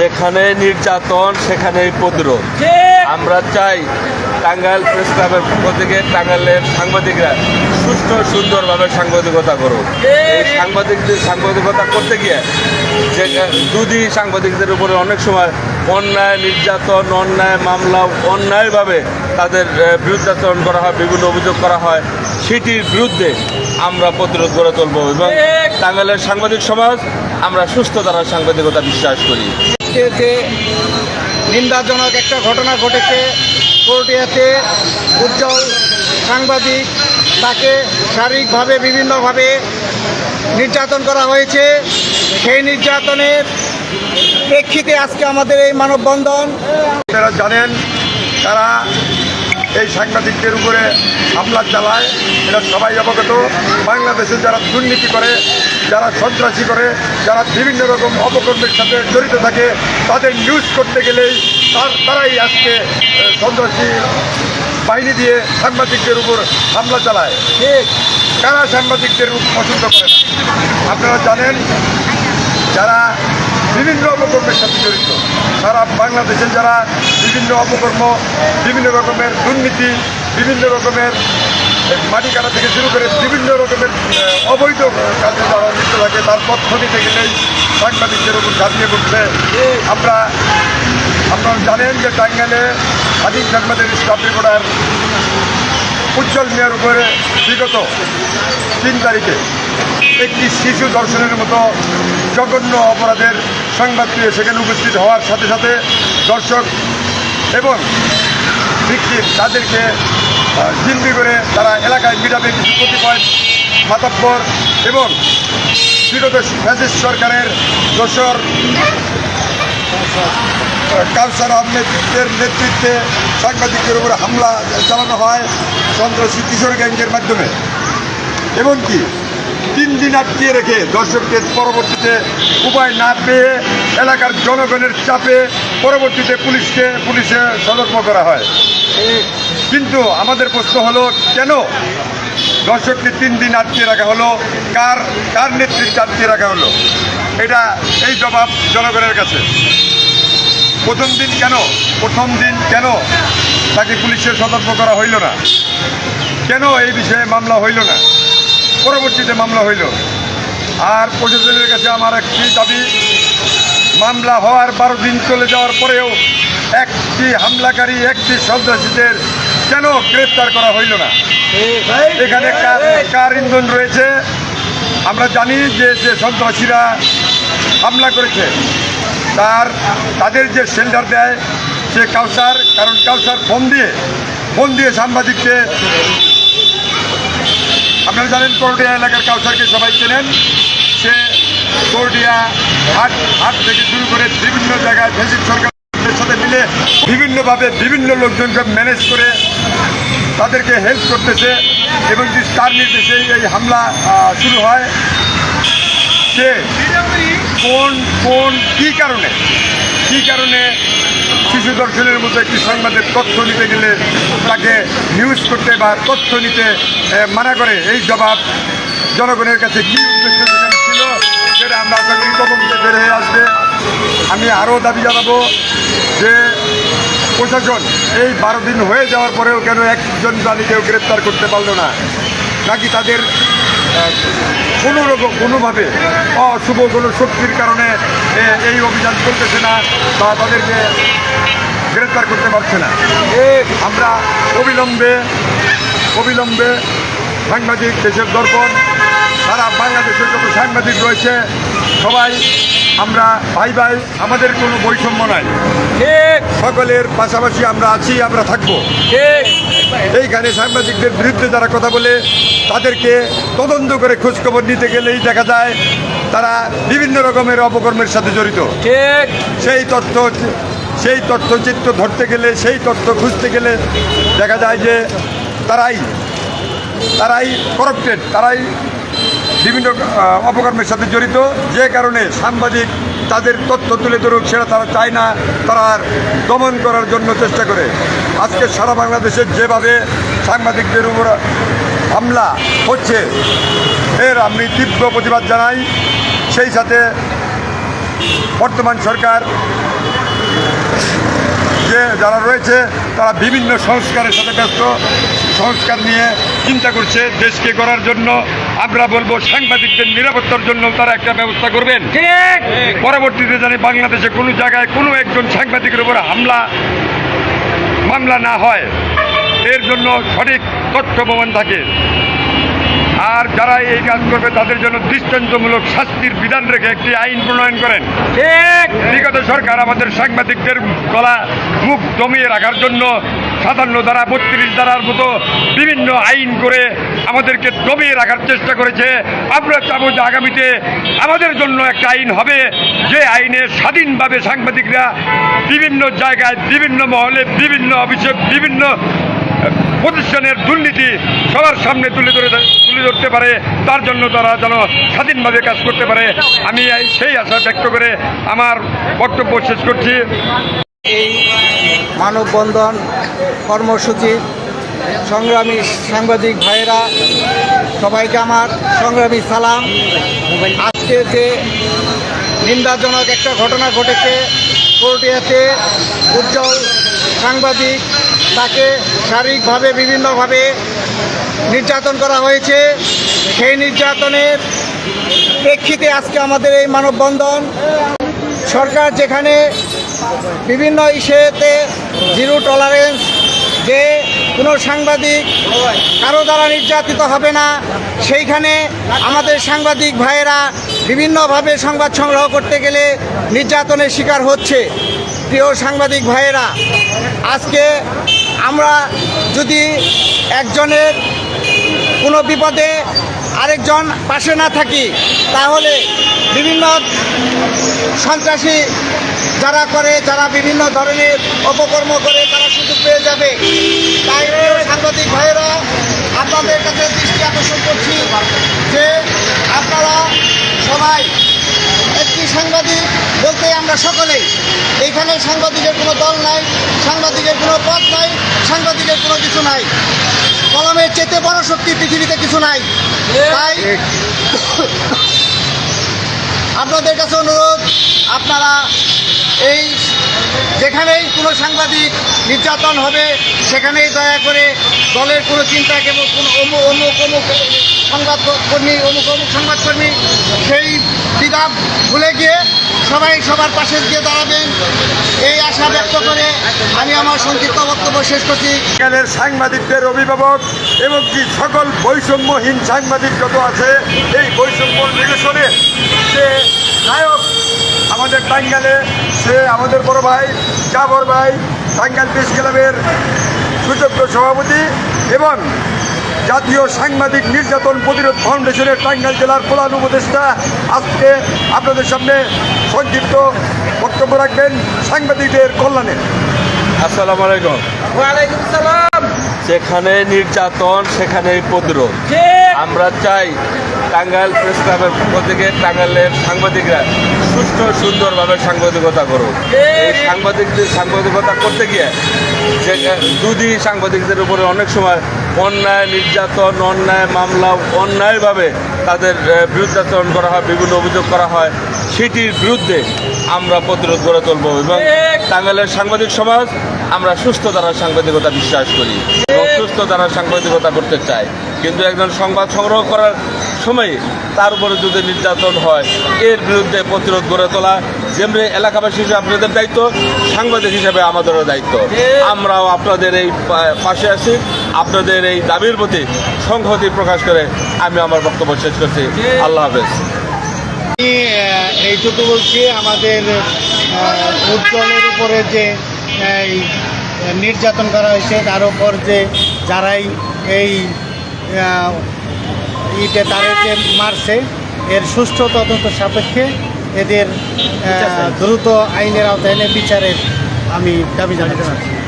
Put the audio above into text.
যেখানে নির্যাতন সেখানেই প্রতিরোধ আমরা চাই টাঙ্গাইল প্রেস ক্লাবের পক্ষ থেকে টাঙ্গাইলের সাংবাদিকরা সুষ্ঠু সুন্দরভাবে সাংবাদিকতা করুক। এই সাংবাদিকদের সাংবাদিকতা করতে গিয়ে যে দুদি সাংবাদিকদের উপরে অনেক সময় অন্যায় নির্যাতন অন্যায় মামলা অন্যায়ভাবে তাদের বিরুদ্ধাচরণ করা হয় বিভিন্ন অভিযোগ করা হয় সেটির বিরুদ্ধে আমরা প্রতিরোধ গড়ে তুলব এবং টাঙ্গাইলের সাংবাদিক সমাজ আমরা সুস্থ দ্বারা সাংবাদিকতা বিশ্বাস করি। যে নিন্দাজনক একটা ঘটনা ঘটেছে, পুরুলিয়াতে উজ্জ্বল সাংবাদিক, তাকে শারীরিকভাবে বিভিন্নভাবে নির্যাতন করা হয়েছে। সেই নির্যাতনের প্রেক্ষিতে আজকে আমাদের এই মানববন্ধন। আপনারা জানেন, তারা এই সাংবাদিকদের উপরে হামলা চালায় এটা সবাই অবগত। বাংলাদেশে যারা দুর্নীতি করে, যারা সন্ত্রাসী করে, যারা বিভিন্ন রকম অপকর্মের সাথে জড়িত থাকে, তাদের নিউজ করতে গেলেই তার তারাই আজকে সন্ত্রাসী বাহিনী দিয়ে সাংবাদিকদের উপর হামলা চালায়। কারা সাংবাদিকদের পছন্দ করে? আপনারা জানেন, যারা বিভিন্ন অপকর্মের সাথে জড়িত। সারা বাংলাদেশে যারা বিভিন্ন অপকর্ম, বিভিন্ন রকমের দুর্নীতি, বিভিন্ন রকমের মাটি কাটা থেকে শুরু করে বিভিন্ন রকমের অবৈধ কাজে যারা লিপ্ত থাকে, তার তথ্য নিতে গেলেই সাংবাদিকদের উপর ঝাঁপিয়ে পড়ছে আমরা, আপনারা জানেন যে টাঙ্গাইলে স্বাধীন সাংবাদিক স্টাফ রিপোর্টার উজ্জ্বল মিয়ার উপরে বিগত তিন তারিখে একটি শিশু দর্শনের মতো জঘন্য অপরাধের সংবাদ পেয়ে সেখানে উপস্থিত হওয়ার সাথে সাথে দর্শক এবং ভিক্টিম তাদেরকে জিম্মি করে তারা এলাকায় মিটাবে কিছু কতিপয় মাতাব্বর এবং বিগত ফ্যাসিস্ট সরকারের দোসর কাউসার আহমেদের নেতৃত্বে সাংবাদিকদের উপরে হামলা চালানো হয় সন্ত্রাসী কিশোর গ্যাংয়ের মাধ্যমে। এমনকি তিন দিন আটকিয়ে রেখে দর্শকদের পরবর্তীতে উপায় না পেয়ে এলাকার জনগণের চাপে পরবর্তীতে পুলিশকে, পুলিশে সতর্ক করা হয়। কিন্তু আমাদের প্রশ্ন হলো, কেন দর্শককে তিন দিন আটকে রাখা হলো? কার কার নেতৃত্বে আটকে রাখা হলো? এটা এই জবাব জনগণের কাছে। প্রথম দিন কেন? প্রথম দিন কেন তাকে পুলিশের সতর্ক করা হইল না? কেন এই বিষয়ে মামলা হইল না? পরবর্তীতে মামলা হইল। আর প্রশাসনের কাছে আমার একটি দাবি, মামলা হওয়ার বারো দিন চলে যাওয়ার পরেও একটি হামলাকারী, একটি সন্ত্রাসীদের কেন গ্রেপ্তার করা হইল না? এখানে কার ইন্ধন রয়েছে? আমরা জানি যে যে সন্ত্রাসীরা হামলা করেছে। তার তাদের যে সেন্টার দেয়, সে কাউসার, কারণ কাউসার ফোন দিয়ে ফোন দিয়ে সাংবাদিককে, আপনারা জানেন করডিয়া এলাকার কাউসারকে সবাই চেনেন। সে করডিয়া হাট হাট থেকে শুরু করে বিভিন্ন জায়গায় ফেসিক সরকারের সাথে মিলে বিভিন্নভাবে বিভিন্ন লোকজনকে ম্যানেজ করে তাদেরকে হেল্প করতেছে এবং তার নির্দেশে এই হামলা শুরু হয়। সে কোন কোন কী কারণে? কী কারণে শিশু দর্শনের মতো একটি সংবাদের তথ্য নিতে গেলে তাকে নিউজ করতে বা তথ্য নিতে মানা করে? এই জবাব জনগণের কাছে কী ছিল সেটা আমরা আশা করি বের হয়ে আসবে। আমি আরও দাবি জানাব যে প্রশাসন এই বারো দিন হয়ে যাওয়ার পরেও কেন একজন প্রাণীকেও গ্রেপ্তার করতে পারল না? নাকি তাদের কোনো রকম কোনোভাবে অশুভ কোনো শক্তির কারণে এই অভিযান চলতেছে না বা তাদেরকে গ্রেপ্তার করতে পারছে না। এ, আমরা অবিলম্বে অবিলম্বে সাংবাদিক, দেশের দর্পণ তারা বাংলাদেশের যত সাংবাদিক রয়েছে সবাই আমরা ভাই ভাই আমাদের কোনো বৈষম্য নাই। ঠিক। সকলের পাশাপাশি আমরা আছি আমরা থাকব। ঠিক। এইখানে সাংবাদিকদের বিরুদ্ধে যারা কথা বলে তাদেরকে তদন্ত করে খোঁজখবর নিতে গেলেই দেখা যায় তারা বিভিন্ন রকমের অপকর্মের সাথে জড়িত। ঠিক। সেই তথ্য সেই তথ্যচিত্র ধরতে গেলে সেই তথ্য খুঁজতে গেলে দেখা যায় যে তারাই তারাই করাপ্টেড তারাই বিভিন্ন অপকর্মের সাথে জড়িত। যে কারণে সাংবাদিক তাদের তথ্য তুলে ধরুক, সেটা তারা চায় না, তারা দমন করার জন্য চেষ্টা করে। আজকে সারা বাংলাদেশের যেভাবে সাংবাদিকদের উপর হামলা হচ্ছে, এর আমি তীব্র প্রতিবাদ জানাই। সেই সাথে বর্তমান সরকার যে যারা রয়েছে তারা বিভিন্ন সংস্কারের সাথে ব্যস্ত। সংস্কার নিয়ে চিন্তা করছে দেশকে করার জন্য। আমরা বলব সাংবাদিকদের নিরাপত্তার জন্য তারা একটা ব্যবস্থা করবেন। পরবর্তীতে জানি বাংলাদেশে কোনো জায়গায় কোনো একজন সাংবাদিকের উপর হামলা মামলা না হয়। এর জন্য সঠিক তথ্য প্রমাণ থাকে। আর যারা এই কাজ করবে তাদের জন্য দৃষ্টান্তমূলক শাস্তির বিধান রেখে একটি আইন প্রণয়ন করেন। বিগত সরকার আমাদের সাংবাদিকদের গলা মুখ দমিয়ে রাখার জন্য সাতান্ন দ্বারা বত্রিশ দ্বারার মতো বিভিন্ন আইন করে আমাদেরকে দমিয়ে রাখার চেষ্টা করেছে। আমরা চাবো যে আগামীতে আমাদের জন্য একটা আইন হবে। যে আইনে স্বাধীনভাবে সাংবাদিকরা বিভিন্ন জায়গায় বিভিন্ন মহলে বিভিন্ন অফিসে বিভিন্ন প্রতিষ্ঠানের দুর্নীতি সবার সামনে তুলে ধরে তুলে ধরতে পারে, তার জন্য তারা যেন স্বাধীনভাবে কাজ করতে পারে। আমি সেই আশা ব্যক্ত করে আমার বক্তব্য শেষ করছি। এই মানববন্ধন কর্মসূচি, সংগ্রামী সাংবাদিক ভাইয়েরা, সবাইকে আমার সংগ্রামী সালাম। আজকে যে নিন্দাজনক একটা ঘটনা ঘটেছে কোর্টিয়াতে উজ্জ্বল সাংবাদিক তাকে শারীরিকভাবে, বিভিন্নভাবে নির্যাতন করা হয়েছে। সেই নির্যাতনের প্রেক্ষিতে আজকে আমাদের এই মানববন্ধন। সরকার যেখানে বিভিন্ন ইস্যুতে জিরো টলারেন্স, যে কোনো সাংবাদিক কারও দ্বারা নির্যাতিত হবে না, সেইখানে আমাদের সাংবাদিক ভাইয়েরা বিভিন্নভাবে সংবাদ সংগ্রহ করতে গেলে নির্যাতনের শিকার হচ্ছে। প্রিয় সাংবাদিক ভাইয়েরা, আজকে আমরা যদি একজনের কোনো বিপদে আরেকজন পাশে না থাকি, তাহলে বিভিন্ন সন্ত্রাসী যারা করে, যারা বিভিন্ন ধরনের অপকর্ম করে, তারা সুযোগ পেয়ে যাবে। তাই সাংবাদিক ভাইয়েরা, আপনাদের কাছে দৃষ্টি আকর্ষণ করছি যে আপনারা সবাই একটি সাংবাদিক বলতে আমরা সকলেই এইখানে সাংবাদিকের কোনো দল নাই, সাংবাদিকের কোনো পথ নাই, সাংবাদিকের কোনো কিছু নাই। কলমের চেতে বড় শক্তি পৃথিবীতে কিছু নাই। তাই আপনাদের কাছে অনুরোধ, আপনারা এই যেখানেই কোনো সাংবাদিক নির্যাতন হবে, সেখানেই দয়া করে দলের কোনো চিন্তা কেবল কোনো অমুক অমুক অমুক সংবাদকর্মী, অমুক অমুক সংবাদকর্মী সেই দ্বিধা ভুলে গিয়ে সবাই সবার পাশে গিয়ে দাঁড়াবেন। এই আশা ব্যক্ত করে আমি আমার সংক্ষিপ্ত বক্তব্য শেষ করছি। এখানের সাংবাদিকদের অভিভাবক এবং কি সকল বৈষম্যহীন সাংবাদিক যত আছে, এই বৈষম্য নিরসনে যে নায়ক আমাদের টাঙ্গালে, সে আমাদের বড় ভাই, জাবর ভাই টাঙ্গাল প্রেস ক্লাবের সুযোগ্য সভাপতি এবং জাতীয় সাংবাদিক নির্যাতন প্রতিরোধ ফাউন্ডেশনের টাঙ্গাইল জেলার প্রধান উপদেষ্টা আজকে আপনাদের সামনে সংক্ষিপ্ত বক্তব্য রাখবেন সাংবাদিকদের কল্যাণে। আসসালামু আলাইকুম। ওয়ালাইকুম সালাম। যেখানে নির্যাতন সেখানেই প্রতিরোধ। আমরা চাই টাঙ্গাইল প্রেস ক্লাবের পক্ষ থেকে টাঙ্গাইলের সাংবাদিকরা সুষ্ঠু সুন্দরভাবে সাংবাদিকতা করুক। এই সাংবাদিকদের সাংবাদিকতা করতে গিয়ে যে দুদি সাংবাদিকদের উপরে অনেক সময় অন্যায়, নির্যাতন, অন্যায়, মামলা অন্যায়ভাবে তাদের বিরুদ্ধাচরণ করা হয়, বিভিন্ন অভিযোগ করা হয়। সেটির বিরুদ্ধে আমরা প্রতিরোধ গড়ে তুলব এবং টাঙ্গালের সাংবাদিক সমাজ, আমরা সুস্থ দ্বারা সাংবাদিকতা বিশ্বাস করি এবং সুস্থ দ্বারা সাংবাদিকতা করতে চাই। কিন্তু একজন সংবাদ সংগ্রহ করার সময় তার উপরে যদি নির্যাতন হয়, এর বিরুদ্ধে প্রতিরোধ গড়ে তোলা যেমনি এলাকাবাসী হিসেবে আপনাদের দায়িত্ব, সাংবাদিক হিসেবে আমাদেরও দায়িত্ব। আমরাও আপনাদের এই পাশে আছি, আপনাদের এই দাবির প্রতি সংহতি প্রকাশ করে আমি আমার বক্তব্য শেষ করছি। আল্লাহ হাফেজ। আমি এইটুকু বলছি, আমাদের উজ্জ্বলের উপরে যে নির্যাতন করা হয়েছে, তার উপর যে যারাই এই ইটে তারে যে মারছে এর সুষ্ঠু তদন্ত সাপেক্ষে এদের দ্রুত আইনের আওতায় এনে বিচারের আমি দাবি জানাতে চাচ্ছি